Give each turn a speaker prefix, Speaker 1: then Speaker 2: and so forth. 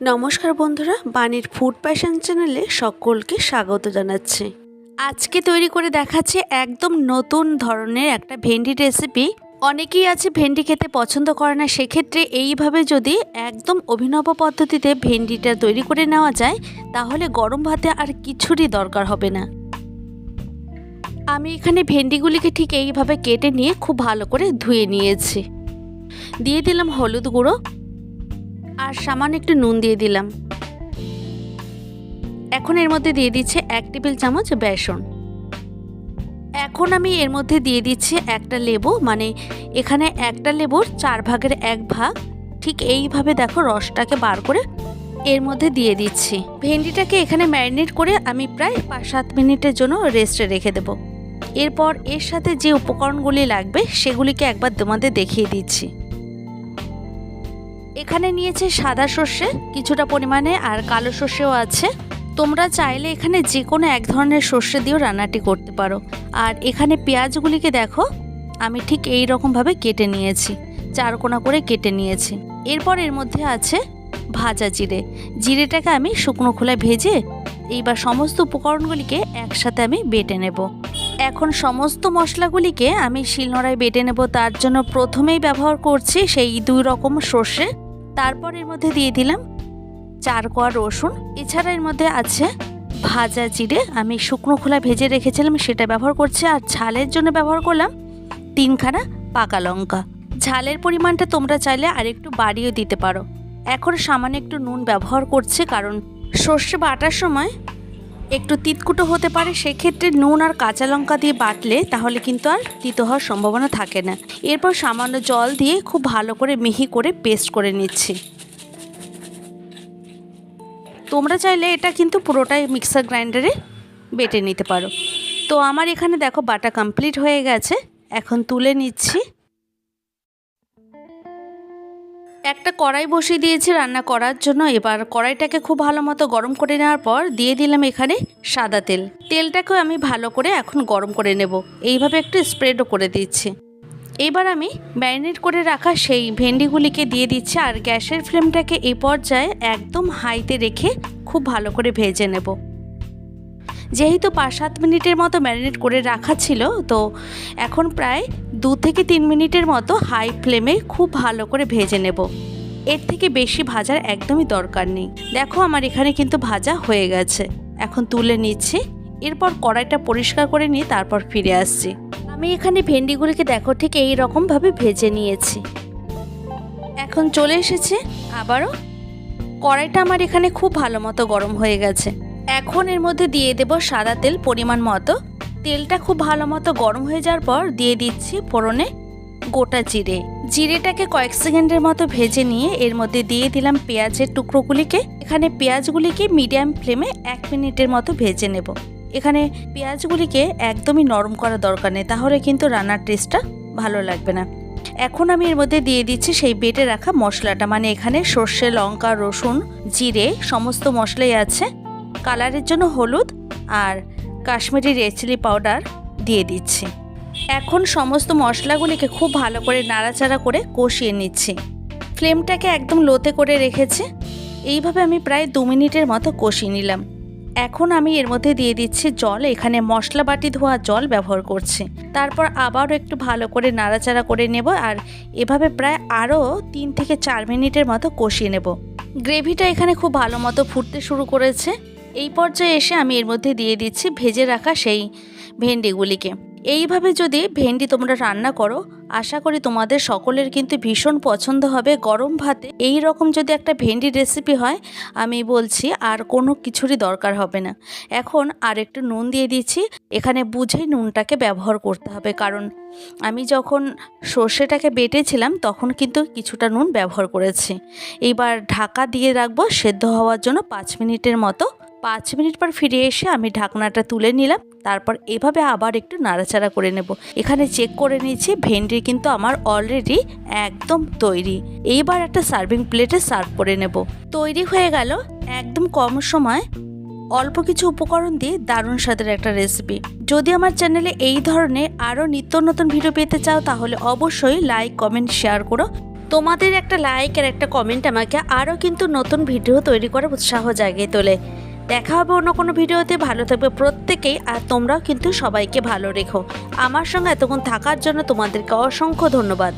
Speaker 1: নমস্কার বন্ধুরা, বাণীর ফুড প্যাশন চ্যানেলে সকলকে স্বাগত জানাচ্ছি। আজকে তৈরি করে দেখাচ্ছে একদম নতুন ধরনের একটা ভেন্ডি রেসিপি। অনেকেই আছে ভেন্ডি খেতে পছন্দ করে না, সেক্ষেত্রে এইভাবে যদি একদম অভিনব পদ্ধতিতে ভেন্ডিটা তৈরি করে নেওয়া যায়, তাহলে গরম ভাতে আর কিছুরই দরকার হবে না। আমি এখানে ভেন্ডিগুলিকে ঠিক এইভাবে কেটে নিয়ে খুব ভালো করে ধুয়ে নিয়েছি। দিয়ে দিলাম হলুদ গুঁড়ো আর সামান্য একটু নুন দিয়ে দিলাম। এখন এর মধ্যে দিয়ে দিচ্ছে এক টেবিল চামচ বেসন। এখন আমি এর মধ্যে দিয়ে দিচ্ছি একটা লেবু মানে এখানে একটা লেবুর চার ভাগের এক ভাগ। ঠিক এইভাবে দেখো রসটাকে বার করে এর মধ্যে দিয়ে দিচ্ছি। ভেন্ডিটাকে এখানে ম্যারিনেট করে আমি প্রায় পাঁচ সাত মিনিটের জন্য রেস্টে রেখে দেবো। এরপর এর সাথে যে উপকরণগুলি লাগবে সেগুলিকে একবার তোমাদের দেখিয়ে দিচ্ছি। এখানে নিয়েছে সাদা সর্ষে, কিছুটা পরিমাণে, আর কালো সর্ষেও আছে। তোমরা চাইলে এখানে যে কোনো এক ধরনের সর্ষে দিয়েও রান্নাটি করতে পারো। আর এখানে পেঁয়াজগুলিকে দেখো, আমি ঠিক এই রকমভাবে কেটে নিয়েছি, চার কোনা করে কেটে নিয়েছি। এরপর এর মধ্যে আছে ভাজা জিরে। জিরেটাকে আমি শুকনো খোলায় ভেজে এইবার সমস্ত উপকরণগুলিকে একসাথে আমি বেটে নেব। এখন সমস্ত মশলাগুলিকে আমি শিলনোড়ায় বেটে নেব। তার জন্য প্রথমেই ব্যবহার করছি সেই দুই রকম সর্ষে। তারপর এর মধ্যে দিয়ে দিলাম চার কোয়া রসুন। এছাড়া এর মধ্যে আছে ভাজা জিরে। আমি শুকনো খোলা ভেজে রেখেছিলাম, সেটা ব্যবহার করছি। আর ঝালের জন্য ব্যবহার করলাম তিনখানা পাকা লঙ্কা। ঝালের পরিমাণটা তোমরা চাইলে আর একটু বাড়িয়ে দিতে পারো। এখন সামান্য একটু নুন ব্যবহার করছে, কারণ সর্ষে বাটার সময় একটু তিতকুটো হতে পারে, সেক্ষেত্রে নুন আর কাঁচা লঙ্কা দিয়ে বাটলে তাহলে কিন্তু আর তিতো হওয়ার সম্ভাবনা থাকে না। এরপর সামান্য জল দিয়ে খুব ভালো করে মিহি করে পেস্ট করে নিচ্ছি। তোমরা চাইলে এটা কিন্তু পুরোটাই মিক্সার গ্রাইন্ডারে বেটে নিতে পারো। তো আমার এখানে দেখো বাটা কমপ্লিট হয়ে গেছে। এখন তুলে নিচ্ছি। একটা কড়াই বসিয়ে দিয়েছি রান্না করার জন্য। এবার কড়াইটাকে খুব ভালো মতো গরম করে নেওয়ার পর দিয়ে দিলাম এখানে সাদা তেল। তেলটাকেও আমি ভালো করে এখন গরম করে নেব। এইভাবে একটু স্প্রেডও করে দিচ্ছি। এবার আমি ম্যারিনেট করে রাখা সেই ভেন্ডিগুলিকে দিয়ে দিচ্ছি আর গ্যাসের ফ্লেমটাকে এই পর্যায়ে একদম হাইতে রেখে খুব ভালো করে ভেজে নেব। যেহেতু পাঁচ সাত মিনিটের মতো ম্যারিনেট করে রাখা ছিল, তো এখন প্রায় দু থেকে তিন মিনিটের মতো হাই ফ্লেমে খুব ভালো করে ভেজে নেব। এর থেকে বেশি ভাজার একদমই দরকার নেই। দেখো আমার এখানে কিন্তু ভাজা হয়ে গেছে। এখন তুলে নিচ্ছি। এরপর কড়াইটা পরিষ্কার করে নিয়ে তারপর ফিরে আসছি। আমি এখানে ভেন্ডিগুলিকে দেখো ঠিক এই রকমভাবে ভেজে নিয়েছি। এখন চলে এসেছে আবারও। কড়াইটা আমার এখানে খুব ভালো মতো গরম হয়ে গেছে। এখন এর মধ্যে দিয়ে দেব সাদা তেল পরিমাণ মতো। তেলটা খুব ভালো মতো গরম হয়ে যাওয়ার পর দিয়ে দিচ্ছি ফোড়নে গোটা জিরে। জিরেটাকে কয়েক সেকেন্ডের মতো ভেজে নিয়ে এর মধ্যে দিয়ে দিলাম পেঁয়াজের টুকরোগুলিকে। এখানে পেঁয়াজগুলিকে মিডিয়াম ফ্লেমে এক মিনিটের মতো ভেজে নেব। এখানে পেঁয়াজগুলিকে একদমই নরম করা দরকার নেই, তাহলে কিন্তু রান্নার টেস্টটা ভালো লাগবে না। এখন আমি এর মধ্যে দিয়ে দিচ্ছি সেই বেটে রাখা মশলাটা মানে এখানে সর্ষে, লঙ্কা, রসুন, জিরে, সমস্ত মশলাই আছে। কালারের জন্য হলুদ আর কাশ্মীরি রেড চিলি পাউডার দিয়ে দিচ্ছি। এখন সমস্ত মশলাগুলিকে খুব ভালো করে নাড়াচাড়া করে কষিয়ে নিচ্ছি। ফ্লেমটাকে একদম লোতে করে রেখেছি। এইভাবে আমি প্রায় দু মিনিটের মতো কষিয়ে নিলাম। এখন আমি এর মধ্যে দিয়ে দিচ্ছি জল। এখানে মশলা বাটি ধোয়া জল ব্যবহার করছি। তারপর আবারও একটু ভালো করে নাড়াচাড়া করে নেব আর এভাবে প্রায় আরও তিন থেকে চার মিনিটের মতো কষিয়ে নেব। গ্রেভিটা এখানে খুব ভালো মতো ফুটতে শুরু করেছে। এই পর্যায়ে এসে আমি এর মধ্যে দিয়ে দিচ্ছি ভেজে রাখা সেই ভেন্ডিগুলিকে। এইভাবে যদি ভেন্ডি তোমরা রান্না করো, আশা করি তোমাদের সকলের কিন্তু ভীষণ পছন্দ হবে গরম ভাতে। এই রকম যদি একটা ভেন্ডি রেসিপি হয়, আমি বলছি আর কোনো কিছুরই দরকার হবে না। এখন আর একটু নুন দিয়ে দিচ্ছি। এখানে বুঝেই নুনটাকে ব্যবহার করতে হবে, কারণ আমি যখন সর্ষেটাকে বেটেছিলাম, তখন কিন্তু কিছুটা নুন ব্যবহার করেছি। এবার ঢাকা দিয়ে রাখব, সেদ্ধ হওয়ার জন্য পাঁচ মিনিটের মতো পাঁচ মিনিট পর ফিরে এসে আমি ঢাকনাটা তুলে নিলাম, তারপর এভাবে আবার একটু নাড়াচাড়া করে নেব। এখানে চেক করে নিয়েছি, ভেন্ডি কিন্তু আমার অলরেডি একদম তৈরি। এইবার একটা সার্ভিং প্লেটে সার্ভ করে নেব। তৈরি হয়ে গেল একদম কম সময় অল্প কিছু উপকরণ দিয়ে দারুণ স্বাদের একটা রেসিপি যদি আমার চ্যানেলে এই ধরনের আরও নিত্য নতুন ভিডিও পেতে চাও, তাহলে অবশ্যই লাইক কমেন্ট শেয়ার করো। তোমাদের একটা লাইক আর একটা কমেন্ট আমাকে আরও কিন্তু নতুন ভিডিও তৈরি করার উৎসাহ জাগিয়ে তোলে। দেখা হবে অন্য কোনো ভিডিওতে। ভালো থাকবে প্রত্যেকেই আর তোমরাও কিন্তু সবাইকে ভালো রেখো। আমার সঙ্গে এতক্ষণ থাকার জন্য তোমাদেরকে অসংখ্য ধন্যবাদ।